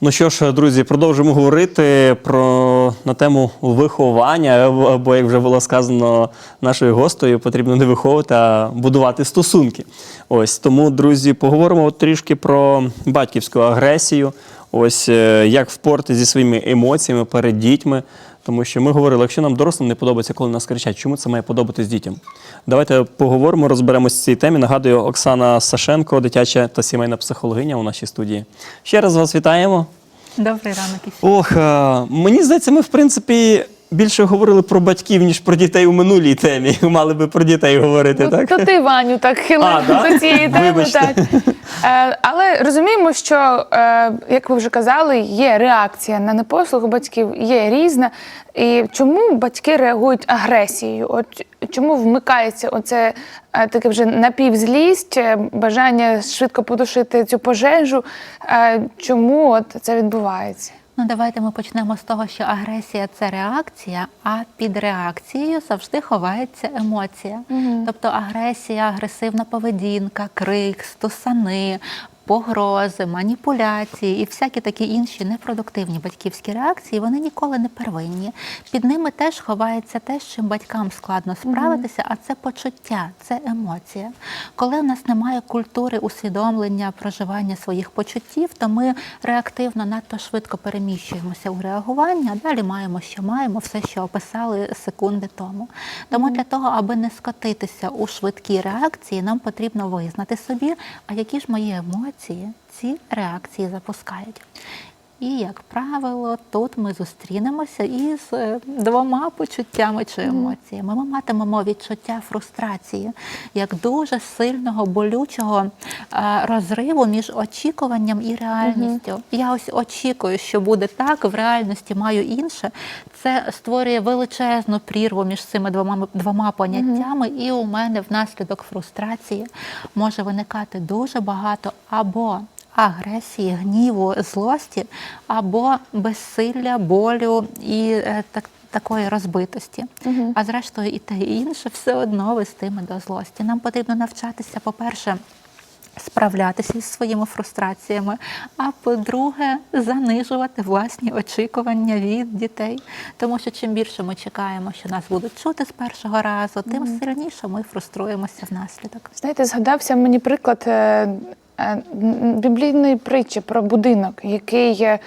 Ну що ж, друзі, продовжимо говорити про на тему виховання, або як вже було сказано нашою гостею, потрібно не виховувати, а будувати стосунки. Ось тому, друзі, поговоримо трішки про батьківську агресію. Ось е, як впорти зі своїми емоціями перед дітьми. Тому що ми говорили, якщо нам дорослим не подобається, коли нас кричать, чому це має подобатись дітям? Давайте поговоримо, розберемося з цій темі. Нагадую, Оксана Сашенко, дитяча та сімейна психологиня у нашій студії. Ще раз вас вітаємо. Добрий ранок. Ох, мені здається, ми в принципі більше говорили про батьків, ніж про дітей у минулій темі. Мали би про дітей говорити, Ну, так? То ти Ваню так хилив да? до цієї теми. Вибачте. Так. Е, але розуміємо, що, е, як ви вже казали, є реакція на непослух батьків, є різна. І чому батьки реагують агресією? От чому вмикається оце е, таке вже напівзлість, е, бажання швидко потушити цю пожежу? Е, чому от це відбувається? Ну, давайте ми почнемо з того, що агресія це реакція, а під реакцією завжди ховається емоція. Тобто агресія, агресивна поведінка, крик, стусани. Погрози, маніпуляції і всякі такі інші непродуктивні батьківські реакції, вони ніколи не первинні. Під ними теж ховається те, з чим батькам складно справитися, а це почуття, це емоція. Коли в нас немає культури усвідомлення, проживання своїх почуттів, то ми реактивно надто швидко переміщуємося у реагування, а далі маємо, що маємо, все, що описали секунди тому. Тому для того, аби не скотитися у швидкі реакції, нам потрібно визнати собі, а які ж мої емоції ці реакції запускають. І, як правило, тут ми зустрінемося із е, двома почуттями чи емоціями. Ми матимемо відчуття фрустрації, як дуже сильного болючого е, розриву між очікуванням і реальністю. Я ось очікую, що буде так, в реальності маю інше. Це створює величезну прірву між цими двома, двома поняттями, і у мене внаслідок фрустрації може виникати дуже багато або агресії, гніву, злості або безсилля, болю і е, так. Такої розбитості, а зрештою і те і інше все одно вестиме до злості. Нам потрібно навчатися, по-перше, справлятися із своїми фрустраціями, а по-друге, занижувати власні очікування від дітей. Тому що чим більше ми чекаємо, що нас будуть чути з першого разу, тим сильніше ми фруструємося внаслідок. Знаєте, згадався мені приклад е, біблійної притчі про будинок, який е,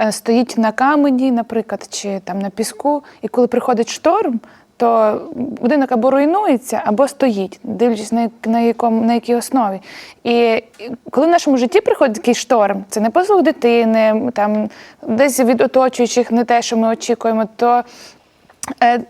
е, стоїть на камені, наприклад, чи там на піску, і коли приходить шторм. То будинок або руйнується, або стоїть, дивлячись на, на, якому, на якій основі. І коли в нашому житті приходить такий шторм, це не послуг дитини, там десь від оточуючих не те, що ми очікуємо, то Е,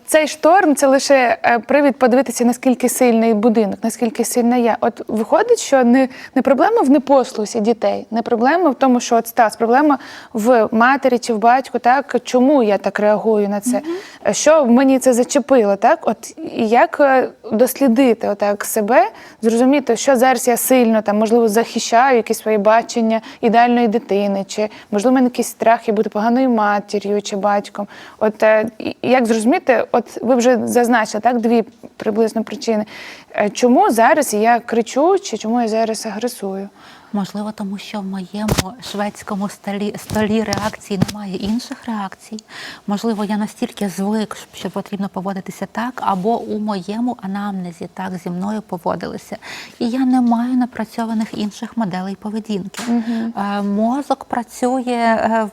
Цей шторм це лише е, привід подивитися, наскільки сильний будинок, наскільки сильна я. От виходить, що не, не проблема в непослусі дітей, не проблема в тому, що от стас, проблема в матері чи в батьку, так чому я так реагую на це, Е, що мені це зачепило, так? От як е, дослідити отак себе, зрозуміти, що зараз я сильно там, можливо, захищаю якісь свої бачення ідеальної дитини, чи можливо, в мене якийсь страх і бути поганою матір'ю чи батьком. От е, як зрозуміти, от ви вже зазначили так, дві приблизно причини. Е, Чому зараз я кричу, чи чому я зараз агресую? Можливо, тому що в моєму шведському столі, столі реакції немає інших реакцій. Можливо, я настільки звик, що потрібно поводитися так, або у моєму анамнезі так зі мною поводилися. І я не маю напрацьованих інших моделей поведінки. Е, Мозок працює е,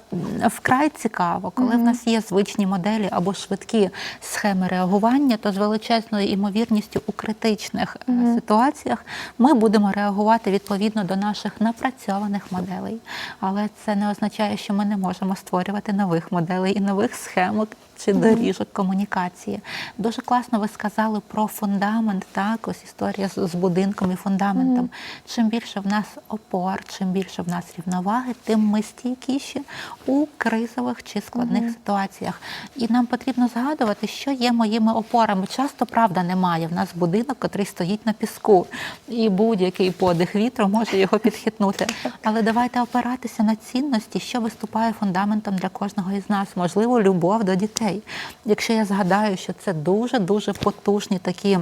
вкрай цікаво, коли в нас є звичні моделі або швидкі схеми реагування, то з величезною імовірністю у критичних е, ситуаціях ми будемо реагувати відповідно до наших напрацьованих моделей. Але це не означає, що ми не можемо створювати нових моделей і нових схемок чи доріжок комунікації. Дуже класно ви сказали про фундамент, так, ось історія з, будинком і фундаментом. Чим більше в нас опор, чим більше в нас рівноваги, тим ми стійкіші у кризових чи складних ситуаціях. І нам потрібно згадувати, що є моїми опорами. Часто правда немає. В нас будинок, який стоїть на піску, і будь-який подих вітру може його підхитнути. Але давайте опиратися на цінності, що виступає фундаментом для кожного із нас. Можливо, любов до дітей. Якщо я згадаю, що це дуже дуже потужні такі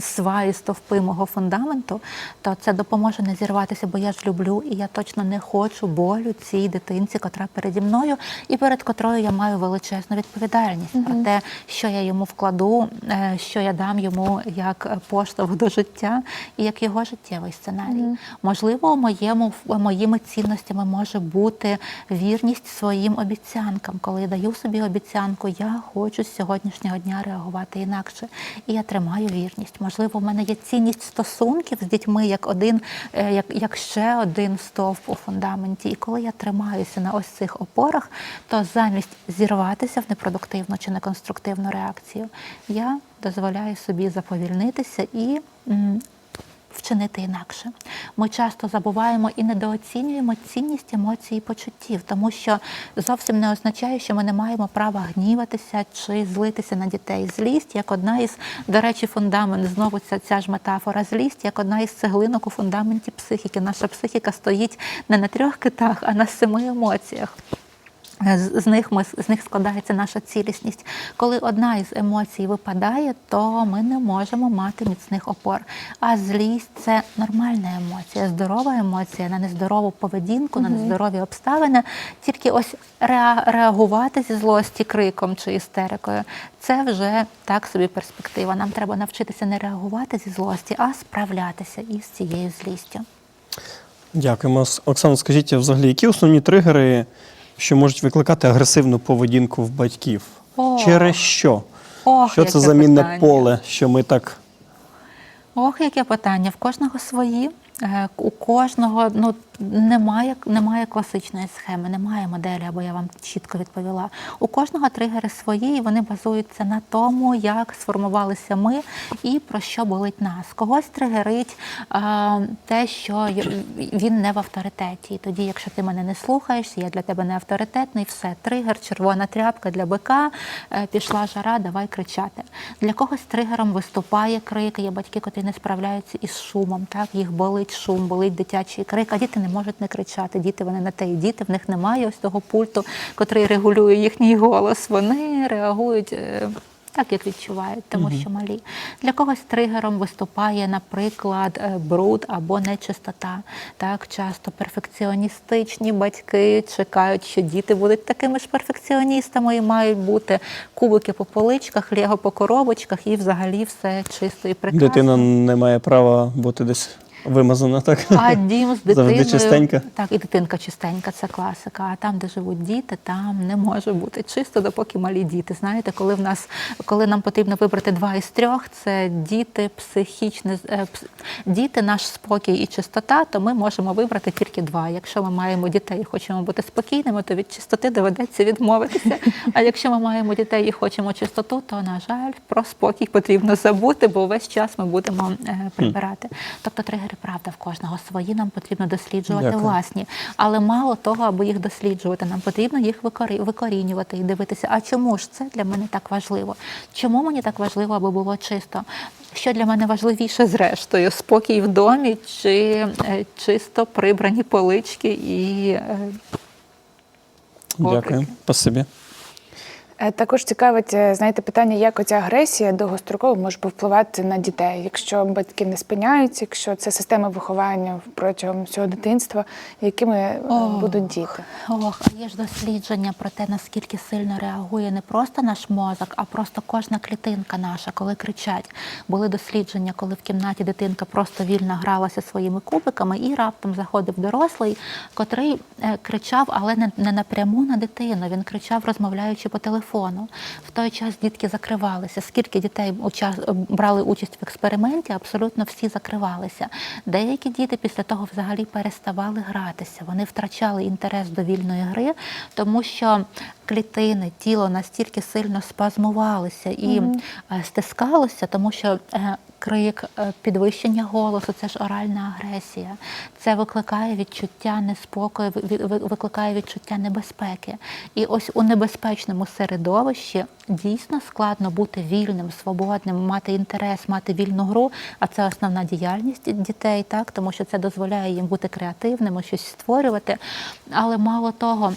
сваї, стовпи мого фундаменту, то це допоможе не зірватися, бо я ж люблю і я точно не хочу болю цій дитинці, котра переді мною, і перед котрою я маю величезну відповідальність про те, що я йому вкладу, е, що я дам йому як е, поштовх до життя і як його життєвий сценарій. Можливо, моєму моїми цінностями може бути вірність своїм обіцянкам, коли я даю собі обіцянку, я хочу з сьогоднішнього дня реагувати інакше, і я тримаю вірність. Можливо, в мене є цінність стосунків з дітьми як один, е, як, як ще один стовп у фундаменті. І коли я тримаюся на ось цих опорах, то замість зірватися в непродуктивну чи неконструктивну реакцію, я дозволяю собі заповільнитися і. Вчинити інакше. Ми часто забуваємо і недооцінюємо цінність емоцій і почуттів, тому що зовсім не означає, що ми не маємо права гніватися чи злитися на дітей. Злість як одна із, до речі, фундамент, знову ця, ця ж метафора, злість як одна із цеглинок у фундаменті психіки. Наша психіка стоїть не на трьох китах, а на семи емоціях. З з них ми з них складається наша цілісність. Коли одна із емоцій випадає, то ми не можемо мати міцних опор. А злість це нормальна емоція, здорова емоція на нездорову поведінку, на нездорові обставини. Тільки ось реа- реагувати зі злості криком чи істерикою це вже так собі перспектива. Нам треба навчитися не реагувати зі злості, а справлятися із цією злістю. Дякуємо. Оксано, скажіть, взагалі, які основні тригери, що можуть викликати агресивну поведінку в батьків? О. Через що? Ох, що це яке за питання. поле, що ми так. Ох, яке питання. В кожного свої. Е, У кожного ну немає, немає класичної схеми, немає моделі, або я вам чітко відповіла. У кожного тригери свої, і вони базуються на тому, як сформувалися ми і про що болить нас. Когось тригерить е, те, що він не в авторитеті. І тоді, якщо ти мене не слухаєш, я для тебе не авторитетний, все, тригер, червона тряпка для бика, е, пішла жара, давай кричати. Для когось тригером виступає крик. Є батьки, котрі не справляються із шумом. Так їх болить шум, болить дитячий крик, а діти не можуть не кричати. Діти вони не те і діти, в них немає ось того пульту, котрий регулює їхній голос. Вони реагують. е, Так, як відчувають, тому що малі. Для когось тригером виступає, наприклад, е, бруд або нечистота. Так, часто перфекціоністичні батьки чекають, що діти будуть такими ж перфекціоністами і мають бути кубики по поличках, лего по коробочках і взагалі все чисто і прекрасно. Дитина не має права бути десь вимазана, так? А дім з дитиною чистенька? так, і дитинка чистенька, це класика. А там, де живуть діти, там не може бути чисто, допоки малі діти. Знаєте, коли в нас, коли нам потрібно вибрати два із трьох, це діти, психічне е, діти, наш спокій і чистота, то ми можемо вибрати тільки два. Якщо ми маємо дітей і хочемо бути спокійними, то від чистоти доведеться відмовитися. А якщо ми маємо дітей і хочемо чистоту, то на жаль, про спокій потрібно забути, бо весь час ми будемо е, прибирати. Тобто тригери правда в кожного свої. Нам потрібно досліджувати Дякую. власні. Але мало того, аби їх досліджувати, нам потрібно їх викорі- викорінювати і дивитися. А чому ж це для мене так важливо? Чому мені так важливо, аби було чисто? Що для мене важливіше зрештою? Спокій в домі чи е, чисто прибрані полички і е, Дякую. коврики? Спасибі. Е, Також цікавить, е, знаєте, питання, як оця агресія довгостроково може повпливати на дітей, якщо батьки не спиняються, якщо це система виховання протягом всього дитинства, якими е, Ох. будуть діти. Ох, а є ж дослідження про те, наскільки сильно реагує не просто наш мозок, а просто кожна клітинка наша, коли кричать. Були дослідження, коли в кімнаті дитинка просто вільно гралася своїми кубиками, і раптом заходив дорослий, котрий кричав, але не, не напряму на дитину. Він кричав, розмовляючи по телефону. В той час дітки закривалися. Скільки дітей брали участь в експерименті, абсолютно всі закривалися. Деякі діти після того взагалі переставали гратися. Вони втрачали інтерес до вільної гри, тому що клітини, тіло настільки сильно спазмувалися і е, стискалося, тому що е, крик, е, підвищення голосу це ж оральна агресія. Це викликає відчуття неспокою, ви- ви- викликає відчуття небезпеки. І ось у небезпечному середовищі дійсно складно бути вільним, свободним, мати інтерес, мати вільну гру. А це основна діяльність дітей, так тому що це дозволяє їм бути креативними, щось створювати. Але мало того,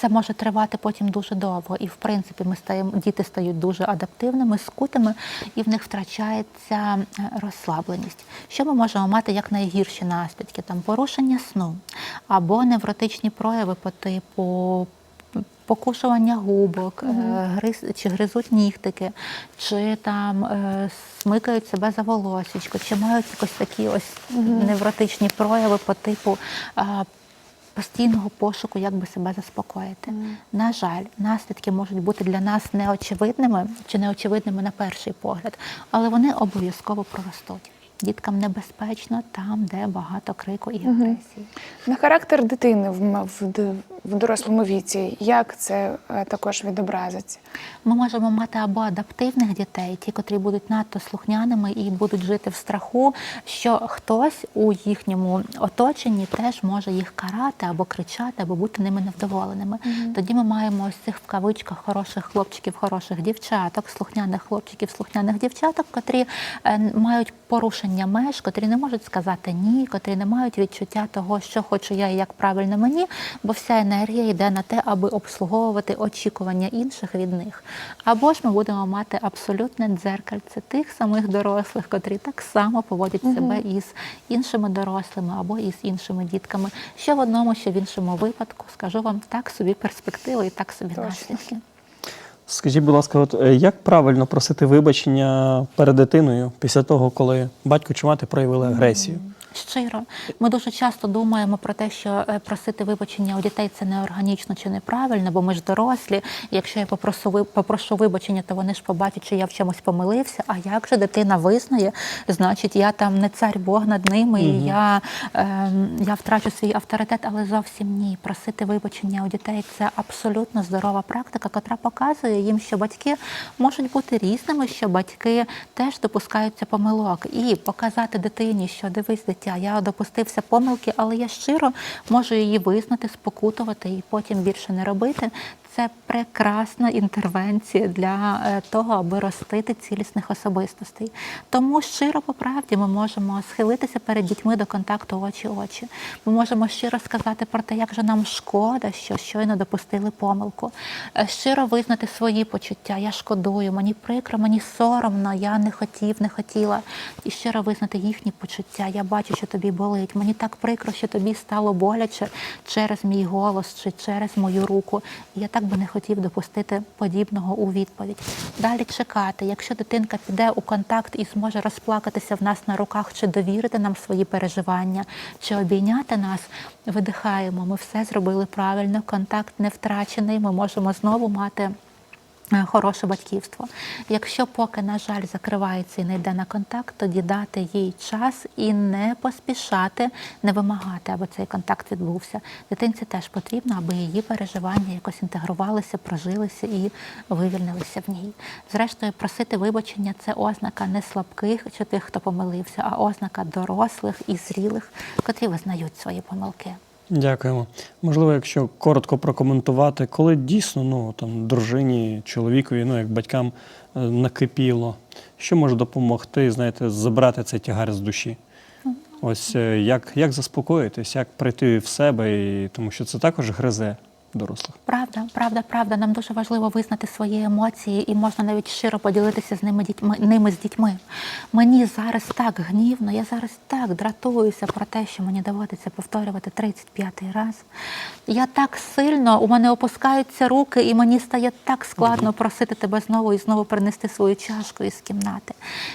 це може тривати потім дуже довго. І в принципі ми стаємо, діти стають дуже адаптивними, скутими, і в них втрачається е, розслабленість. Що ми можемо мати як найгірші наслідки? Там порушення сну або невротичні прояви по типу. Покушування губок, е, гриз чи гризуть нігтики, чи там е, смикають себе за волосічко, чи мають якось такі ось невротичні прояви по типу е, постійного пошуку, як би себе заспокоїти. На жаль, наслідки можуть бути для нас неочевидними чи неочевидними на перший погляд, але вони обов'язково проростуть. Діткам небезпечно там, де багато крику і агресії. На характер дитини в, дорослому віці, як це е, також відобразиться? Ми можемо мати або адаптивних дітей, ті, котрі будуть надто слухняними і будуть жити в страху, що хтось у їхньому оточенні теж може їх карати або кричати, або бути ними невдоволеними. Тоді ми маємо ось цих в кавичках хороших хлопчиків, хороших дівчаток, слухняних хлопчиків, слухняних дівчаток, котрі е, мають порушення меж, котрі не можуть сказати ні, котрі не мають відчуття того, що хочу я і як правильно мені, бо вся енергія йде на те, аби обслуговувати очікування інших від них. Або ж ми будемо мати абсолютне дзеркальце тих самих дорослих, котрі так само поводять себе із іншими дорослими або із іншими дітками. Що в одному, що в іншому випадку, скажу вам так собі перспективи і так собі Точно. наслідки. Скажіть, будь ласка, от е, як правильно просити вибачення перед дитиною після того, коли батько чи мати проявили агресію? Щиро, ми дуже часто думаємо про те, що е, просити вибачення у дітей це неорганічно чи неправильно, бо ми ж дорослі. Якщо я попрошу попрошу вибачення, то вони ж побачать, що я в чомусь помилився. А як же дитина визнає, значить, я там не цар Бог над ними, і я, ем, я втрачу свій авторитет, але зовсім ні. Просити вибачення у дітей це абсолютно здорова практика, котра показує їм, що батьки можуть бути різними, що батьки теж допускаються помилок, і показати дитині, що дивись, дитя, я допустився помилки, але я щиро можу її визнати, спокутувати і потім більше не робити. Це прекрасна інтервенція для е, того, аби ростити цілісних особистостей. Тому щиро по правді ми можемо схилитися перед дітьми до контакту очі-очі. Ми можемо щиро сказати про те, як же нам шкода, що щойно допустили помилку. Е, Щиро визнати свої почуття. Я шкодую, мені прикро, мені соромно, я не хотів, не хотіла. І щиро визнати їхні почуття. Я бачу, що тобі болить. Мені так прикро, що тобі стало боляче через мій голос чи через мою руку. Я так би не хотів допустити подібного у відповідь. Далі чекати, якщо дитинка піде у контакт і зможе розплакатися в нас на руках, чи довірити нам свої переживання, чи обійняти нас, видихаємо. Ми все зробили правильно, контакт не втрачений. Ми можемо знову мати. Е, Хороше батьківство. Якщо поки, на жаль, закривається і не йде на контакт, тоді дати їй час і не поспішати, не вимагати, аби цей контакт відбувся. Дитинці теж потрібно, аби її переживання якось інтегрувалися, прожилися і вивільнилися в ній. Зрештою, просити вибачення це ознака не слабких чи тих, хто помилився, а ознака дорослих і зрілих, котрі визнають свої помилки. Дякуємо. Можливо, якщо коротко прокоментувати, коли дійсно ну, там, дружині, чоловікові, ну, як батькам е, накипіло, що може допомогти, знаєте, забрати цей тягар з душі? Ось е, як, як заспокоїтись, як прийти в себе, і, тому що це також гризе дорослих. Правда, правда, правда. Нам дуже важливо визнати свої емоції і можна навіть щиро поділитися з ними дітьми ними з дітьми. Мені зараз так гнівно, я зараз так дратуюся про те, що мені доводиться повторювати 35-й раз. Я так сильно, у мене опускаються руки, і мені стає так складно просити тебе знову і знову принести свою чашку із кімнати.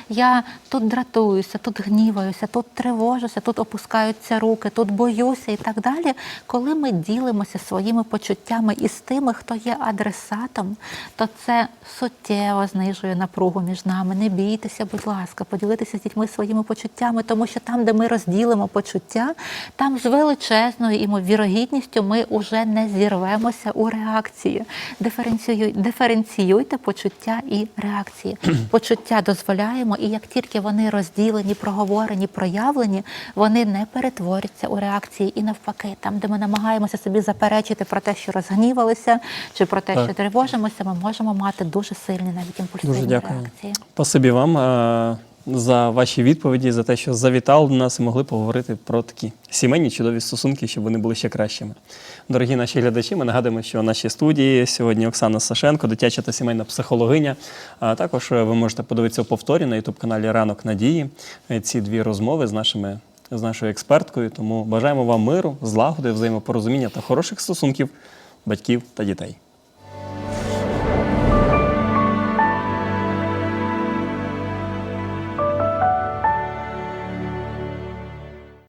Я тут дратуюся, тут гніваюся, тут тривожуся, тут опускаються руки, тут боюся і так далі. Коли ми ділимося своїми почуттями із тими, хто є адресатом, то це суттєво знижує напругу між нами. Не бійтеся, будь ласка, поділитися з дітьми своїми почуттями, тому що там, де ми розділимо почуття, там з величезною імовірогідністю ми вже не зірвемося у реакції. Диференціюй, диференціюйте почуття і реакції. Почуття дозволяємо, і як тільки вони розділені, проговорені, проявлені, вони не перетворяться у реакції. І навпаки, там, де ми намагаємося собі заперечити про те, що розгнівалися, чи про те, Так. що тривожимося, ми можемо мати дуже сильні навіть імпульсивні Дуже дякую. реакції. Спасибі вам. Е, за ваші відповіді, за те, що завітали до нас і могли поговорити про такі сімейні чудові стосунки, щоб вони були ще кращими. Дорогі наші глядачі, ми нагадуємо, що в нашій студії сьогодні Оксана Сашенко, дитяча та сімейна психологиня. А також ви можете подивитися у повторі на ютуб-каналі Ранок Надії ці дві розмови з нашими. З нашою експерткою, тому бажаємо вам миру, злагоди, взаємопорозуміння та хороших стосунків батьків та дітей.